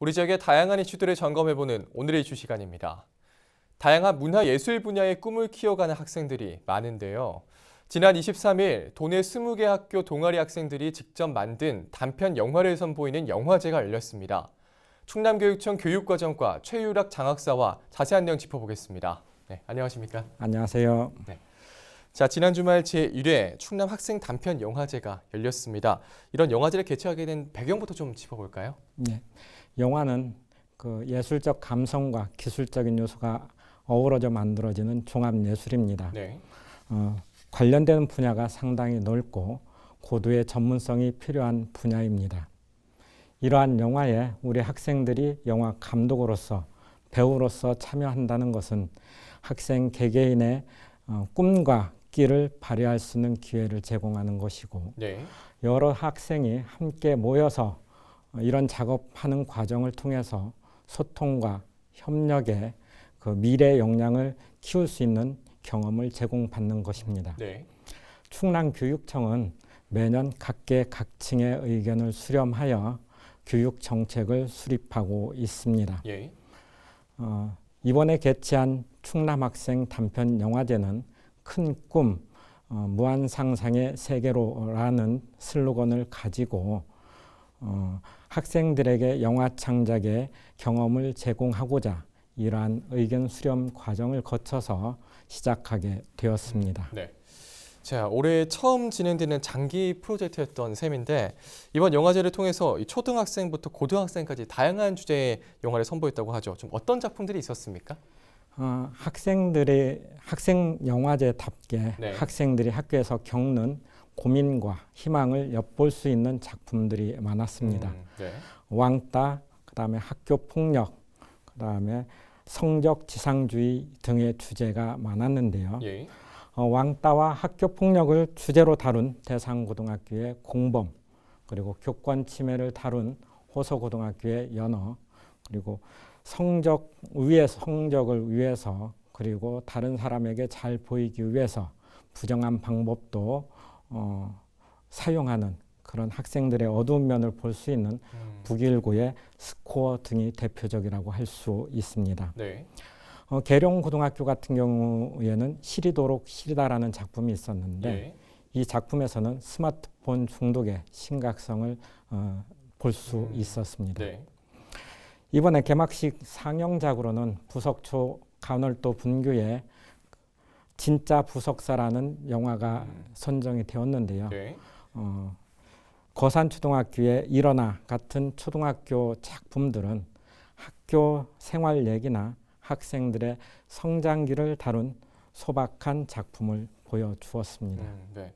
우리 지역의 다양한 이슈들을 점검해보는 오늘의 이슈 시간입니다. 다양한 문화예술 분야의 꿈을 키워가는 학생들이 많은데요. 지난 23일 도내 20개 학교 동아리 학생들이 직접 만든 단편 영화를 선보이는 영화제가 열렸습니다. 충남교육청 교육과정과 최유락 장학사와 자세한 내용 짚어보겠습니다. 네, 안녕하십니까? 안녕하세요. 자, 지난 주말 제1회 충남 학생 단편 영화제가 열렸습니다. 이런 영화제를 개최하게 된 배경부터 좀 짚어볼까요? 네. 영화는 그 예술적 감성과 기술적인 요소가 어우러져 만들어지는 종합 예술입니다. 네. 어, 관련되는 분야가 상당히 넓고 고도의 전문성이 필요한 분야입니다. 이러한 영화에 우리 학생들이 영화 감독으로서 배우로서 참여한다는 것은 학생 개개인의 어, 꿈과 끼를 발휘할 수 있는 기회를 제공하는 것이고 네. 여러 학생이 함께 모여서 어, 이런 작업하는 과정을 통해서 소통과 협력의 그 미래 역량을 키울 수 있는 경험을 제공받는 것입니다. 네. 충남교육청은 매년 각계 각층의 의견을 수렴하여 교육 정책을 수립하고 있습니다. 예. 어, 이번에 개최한 충남 학생 단편 영화제는 큰 꿈, 어, 무한 상상의 세계로라는 슬로건을 가지고 어, 학생들에게 영화 창작의 경험을 제공하고자 이러한 의견 수렴 과정을 거쳐서 시작하게 되었습니다. 네. 자, 올해 처음 진행되는 장기 프로젝트였던 셈인데 이번 영화제를 통해서 이 초등학생부터 고등학생까지 다양한 주제의 영화를 선보였다고 하죠. 좀 어떤 작품들이 있었습니까? 어, 학생들의 학생 영화제답게 네. 학생들이 학교에서 겪는 고민과 희망을 엿볼 수 있는 작품들이 많았습니다. 음, 네. 왕따, 그다음에 학교 폭력, 그다음에 성적 지상주의 등의 주제가 많았는데요. 예. 어, 왕따와 학교 폭력을 주제로 다룬 대상고등학교의 공범, 그리고 교권 침해를 다룬 호서고등학교의 연어, 그리고 성적 위해 성적을 위해서 그리고 다른 사람에게 잘 보이기 위해서 부정한 방법도 어, 사용하는 그런 학생들의 어두운 면을 볼 수 있는 음, 북일고의 스코어 등이 대표적이라고 할 수 있습니다. 네. 어, 계룡 고등학교 같은 경우에는 시리도록 시리다라는 작품이 있었는데 예. 이 작품에서는 스마트폰 중독의 심각성을 어, 볼수 음, 있었습니다. 네. 이번에 개막식 상영작으로는 부석초 간월도 분교의 진짜 부석사라는 영화가 음. 선정이 되었는데요. 네. 어, 거산초등학교의 일어나 같은 초등학교 작품들은 학교 생활 얘기나 학생들의 성장기를 다룬 소박한 작품을 보여주었습니다. 음, 네.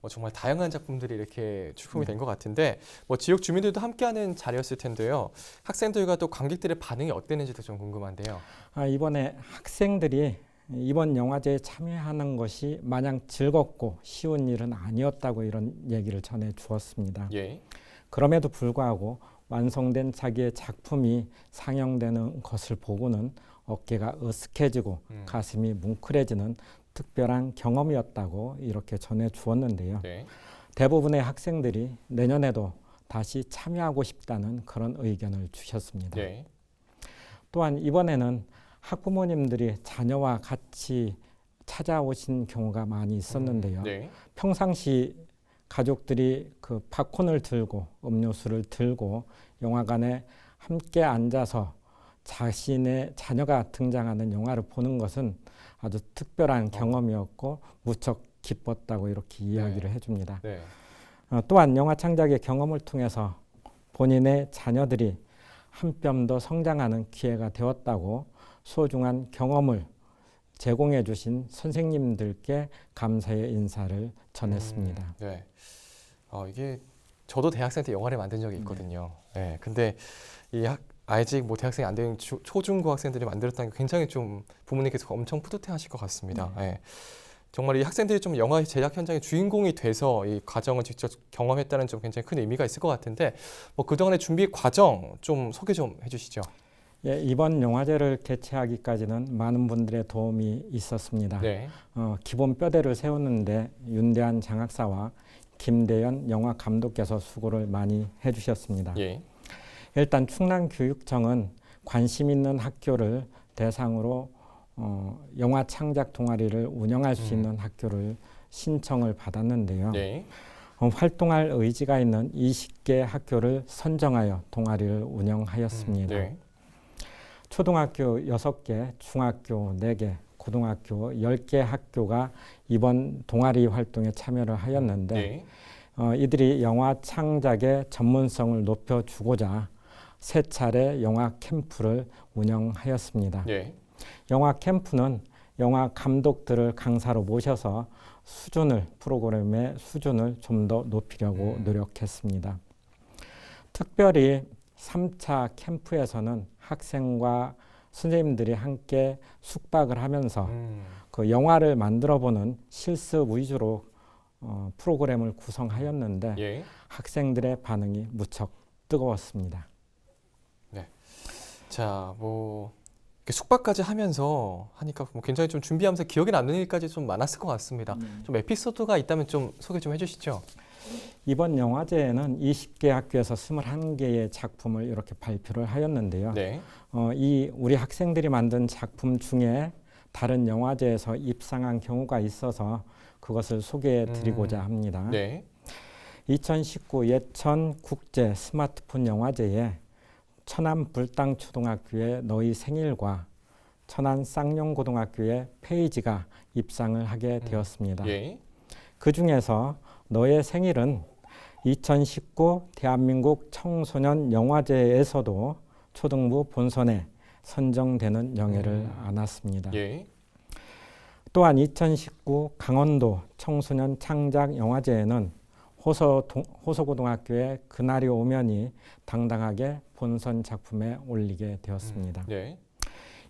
뭐 정말 다양한 작품들이 이렇게 출품이 네. 된것 같은데 뭐 지역 주민들도 함께하는 자리였을 텐데요. 학생들과 또 관객들의 반응이 어땠는지도 좀 궁금한데요. 아, 이번에 학생들이 이번 영화제에 참여하는 것이 마냥 즐겁고 쉬운 일은 아니었다고 이런 얘기를 전해 주었습니다. 예. 그럼에도 불구하고 완성된 자기의 작품이 상영되는 것을 보고는 어깨가 으쓱해지고 음, 가슴이 뭉클해지는 특별한 경험이었다고 이렇게 전해 주었는데요. 네. 대부분의 학생들이 내년에도 다시 참여하고 싶다는 그런 의견을 주셨습니다. 네. 또한 이번에는 학부모님들이 자녀와 같이 찾아오신 경우가 많이 있었는데요. 음, 네. 평상시 가족들이 그 팝콘을 들고 음료수를 들고 영화관에 함께 앉아서 자신의 자녀가 등장하는 영화를 보는 것은 아주 특별한 경험이었고 무척 기뻤다고 이렇게 이야기를 해줍니다. 네. 어, 또한 영화 창작의 경험을 통해서 본인의 자녀들이 한 뼘 더 성장하는 기회가 되었다고 소중한 경험을 제공해 주신 선생님들께 감사의 인사를 전했습니다. 음, 네. 어, 이게 저도 대학생 때 영화를 만든 적이 있거든요. 네. 근데 이 학, 아직 뭐 대학생이 안 된 초중고 학생들이 만들었다는 게 굉장히 좀 부모님께서 엄청 뿌듯해하실 것 같습니다. 네. 정말 이 학생들이 좀 영화 제작 현장의 주인공이 돼서 이 과정을 직접 경험했다는 점 굉장히 큰 의미가 있을 것 같은데 뭐 그동안의 준비 과정 좀 소개 좀 해주시죠. 예, 이번 영화제를 개최하기까지는 많은 분들의 도움이 있었습니다. 네. 어, 기본 뼈대를 세우는데 윤대한 장학사와 김대현 영화 감독께서 수고를 많이 해주셨습니다. 예. 일단 충남교육청은 관심 있는 학교를 대상으로 어, 영화 창작 동아리를 운영할 수 음. 있는 학교를 신청을 받았는데요. 네. 어, 활동할 의지가 있는 20개 학교를 선정하여 동아리를 음, 운영하였습니다. 네. 초등학교 6개, 중학교 4개, 고등학교 10개 학교가 이번 동아리 활동에 참여를 하였는데 네. 어, 이들이 영화 창작의 전문성을 높여주고자 세 차례 영화 캠프를 운영하였습니다. 네. 영화 캠프는 영화 감독들을 강사로 모셔서 수준을 프로그램의 수준을 좀 더 높이려고 음. 노력했습니다. 특별히 3차 캠프에서는 학생과 선생님들이 함께 숙박을 하면서 음. 그 영화를 만들어 보는 실습 위주로 어, 프로그램을 구성하였는데 예. 학생들의 반응이 무척 뜨거웠습니다. 자, 뭐 숙박까지 하면서 하니까 뭐 굉장히 좀 준비하면서 기억에 남는 일까지 좀 많았을 것 같습니다. 좀 에피소드가 있다면 좀 소개 좀 해주시죠. 이번 영화제에는 20개 학교에서 21개의 작품을 이렇게 발표를 하였는데요. 네. 어, 이 우리 학생들이 만든 작품 중에 다른 영화제에서 입상한 경우가 있어서 그것을 소개해 드리고자 음. 합니다. 네. 2019 예천 국제 스마트폰 영화제에 천안 불당 초등학교의 너희 생일과 천안 쌍용고등학교의 페이지가 입상을 하게 음. 되었습니다. 예. 그 중에서 너의 생일은 2019 대한민국 청소년 영화제에서도 초등부 본선에 선정되는 영예를 음. 안았습니다. 예. 또한 2019 강원도 청소년 창작 영화제에는 호서 동, 호서고등학교의 그날이 오면이 당당하게 본선 작품에 올리게 되었습니다. 네.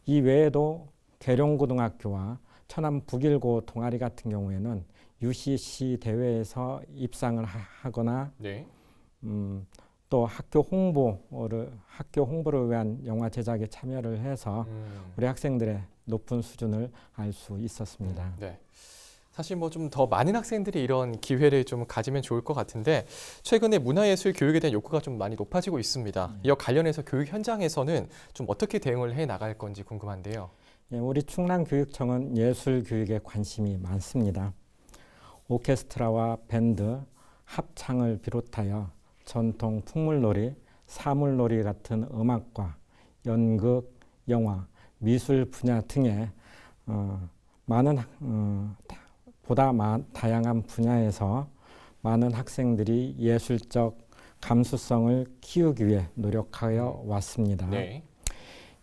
이 외에도 계룡고등학교와 천안 북일고 동아리 같은 경우에는 UCC 대회에서 입상을 하- 하거나 네. 음, 또 학교 홍보를 학교 홍보를 위한 영화 제작에 참여를 해서 음. 우리 학생들의 높은 수준을 알 수 있었습니다. 네. 사실 뭐 좀 더 많은 학생들이 이런 기회를 좀 가지면 좋을 것 같은데 최근에 문화예술 교육에 대한 욕구가 좀 많이 높아지고 있습니다. 이와 관련해서 교육 현장에서는 좀 어떻게 대응을 해 나갈 건지 궁금한데요. 예, 우리 충남교육청은 예술 교육에 관심이 많습니다. 오케스트라와 밴드, 합창을 비롯하여 전통 풍물놀이, 사물놀이 같은 음악과 연극, 영화, 미술 분야 등의 어, 많은 학- 어, 다- 보다 마, 다양한 분야에서 많은 학생들이 예술적 감수성을 키우기 위해 노력하여 왔습니다. 네.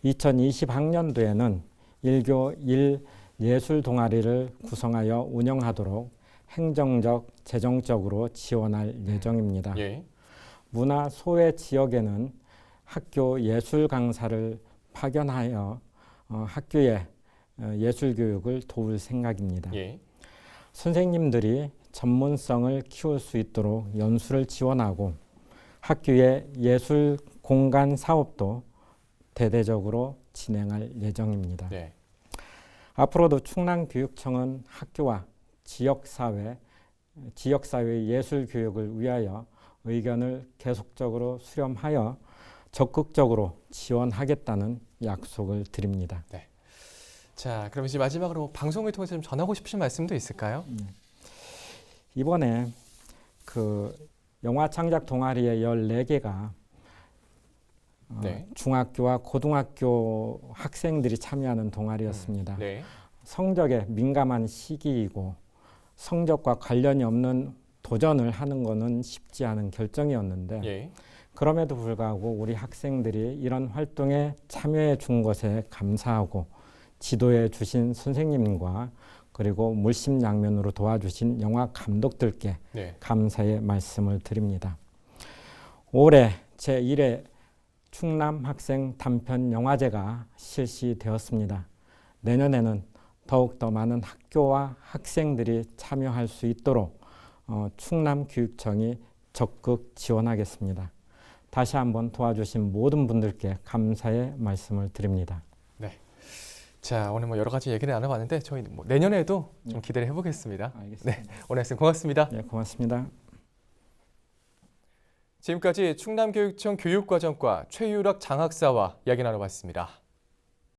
2020학년도에는 일교 일 예술 동아리를 구성하여 운영하도록 행정적, 재정적으로 지원할 예정입니다. 예. 문화 소외 지역에는 학교 예술 강사를 파견하여 어, 학교의 어, 예술 교육을 도울 생각입니다. 예. 선생님들이 전문성을 키울 수 있도록 연수를 지원하고 학교의 예술 공간 사업도 대대적으로 진행할 예정입니다. 네. 앞으로도 충남교육청은 학교와 지역사회, 지역사회 예술 교육을 위하여 의견을 계속적으로 수렴하여 적극적으로 지원하겠다는 약속을 드립니다. 자, 그럼 이제 마지막으로 방송을 통해서 좀 전하고 싶으신 말씀도 있을까요? 이번에 그 영화 창작 동아리의 14개가 어, 네. 중학교와 고등학교 학생들이 참여하는 동아리였습니다. 네. 성적에 민감한 시기이고 성적과 관련이 없는 도전을 하는 것은 쉽지 않은 결정이었는데 예. 그럼에도 불구하고 우리 학생들이 이런 활동에 참여해 준 것에 감사하고 지도해 주신 선생님과 그리고 물심양면으로 도와주신 영화 감독들께 네. 감사의 말씀을 드립니다. 올해 제1회 충남 학생 단편 영화제가 실시되었습니다. 내년에는 더욱 더 많은 학교와 학생들이 참여할 수 있도록 어, 충남교육청이 적극 지원하겠습니다. 다시 한번 도와주신 모든 분들께 감사의 말씀을 드립니다. 자, 오늘 뭐 여러 가지 얘기를 나눠봤는데 저희 뭐 내년에도 좀 기대를 해보겠습니다. 오늘 말씀 고맙습니다. 네, 고맙습니다. 지금까지 충남교육청 교육과정과 최유락 장학사와 이야기 나눠봤습니다.